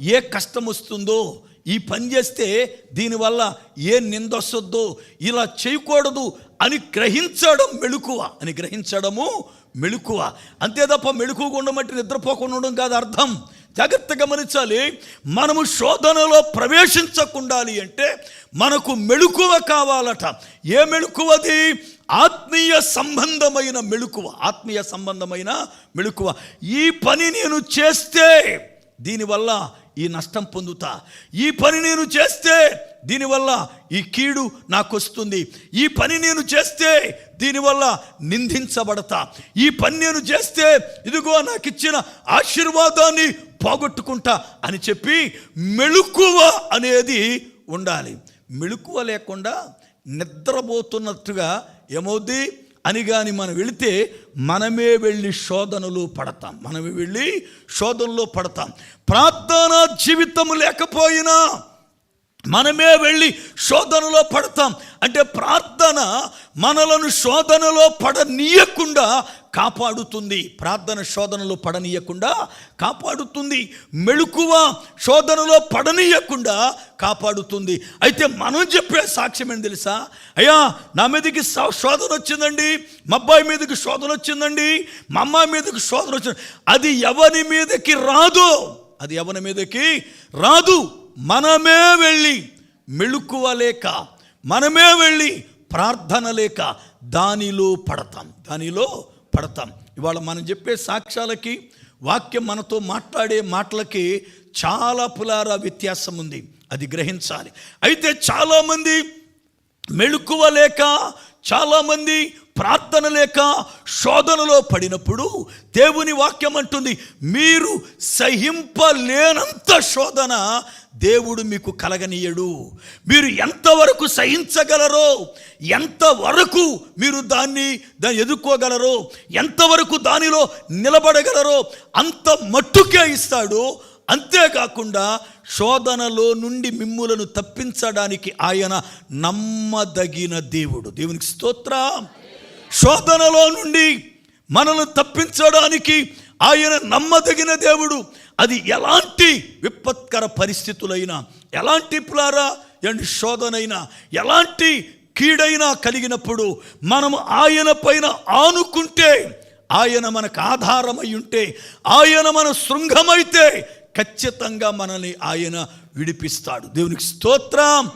ఏ కష్టం వస్తుందో ఈ పని చేస్తే దీనివల్ల ఏ నిందొస్తుందో ఇలా చేయకూడదు అని గ్రహించడం మెళుకువ. అని గ్రహించడము మెళుకువ. అంతే తప్ప మెళుకువగా ఉండమంటే నిద్రపోకుండా ఉండడం కాదు అర్థం. జాగ్రత్త గమనించాలి. మనము శోధనలో ప్రవేశించకుండాలి అంటే మనకు మెళుకువ కావాలట. ఏ మెళుకువది? ఆత్మీయ సంబంధమైన మెళుకువ. ఆత్మీయ సంబంధమైన మెళుకువ. ఈ పని నేను చేస్తే దీనివల్ల ఈ నష్టం పొందుతా. ఈ పని నేను చేస్తే దీనివల్ల ఈ కీడు నాకు వస్తుంది ఈ పని నేను చేస్తే దీనివల్ల నిందించబడతా. ఈ పని నేను చేస్తే ఇదిగో నాకు ఇచ్చిన ఆశీర్వాదాన్ని పోగొట్టుకుంటా అని చెప్పి మెళుకువ అనేది ఉండాలి. మెళుకువ లేకుండా నిద్రపోతున్నట్టుగా ఏమవుద్ది? అని కానీ మనం వెళితే మనమే వెళ్ళి శోధనలు పడతాం. మనమే వెళ్ళి శోధనలో పడతాం. ప్రార్థనా జీవితం లేకపోయినా మనమే వెళ్ళి శోధనలో పడతాం. అంటే ప్రార్థన మనలను శోధనలో పడనీయకుండా కాపాడుతుంది. ప్రార్థన శోధనలో పడనీయకుండా కాపాడుతుంది. మెళుకువ శోధనలో పడనీయకుండా కాపాడుతుంది. అయితే మనం చెప్పే సాక్ష్యం ఏంటి తెలుసా? అయ్యా నా మీదకి శోధన వచ్చిందండి. మా అబ్బాయి మీదకి శోధన వచ్చిందండి. మా అమ్మాయి మీదకి శోధన వచ్చింది. అది ఎవరి మీదకి రాదు? అది ఎవరి మీదకి రాదు? మనమే వెళ్ళి మెళుకువ లేక మనమే వెళ్ళి ప్రార్థన లేక దానిలో పడతాం దానిలో పడతాం. ఇవాళ మనం చెప్పే సాక్ష్యాలకి వాక్యం మనతో మాట్లాడే మాటలకి చాలా పులార వ్యత్యాసం ఉంది. అది గ్రహించాలి. అయితే చాలామంది మెళుకువ లేక చాలామంది ప్రార్థన లేక శోధనలో పడినప్పుడు దేవుని వాక్యం అంటుంది మీరు సహింపలేనంత శోధన దేవుడు మీకు కలగనీయడు. మీరు ఎంతవరకు సహించగలరో ఎంతవరకు మీరు దాన్ని దాన్ని ఎదుర్కోగలరో ఎంతవరకు దానిలో నిలబడగలరో అంత మట్టుకే ఇస్తాడు. అంతేకాకుండా శోధనలో నుండి మిమ్ములను తప్పించడానికి ఆయన నమ్మదగిన దేవుడు. దేవునికి స్తోత్రం. శోధనలో నుండి మనల్ని తప్పించడానికి ఆయన నమ్మదగిన దేవుడు. అది ఎలాంటి విపత్కర పరిస్థితులైనా ఎలాంటి పులారా అండ్ శోధనైనా ఎలాంటి కీడైనా కలిగినప్పుడు మనము ఆయన పైన ఆనుకుంటే ఆయన మనకు ఆధారమై ఉంటే ఆయన మన శృంగమైతే ఖచ్చితంగా మనల్ని ఆయన విడిపిస్తాడు. దేవునికి స్తోత్రం.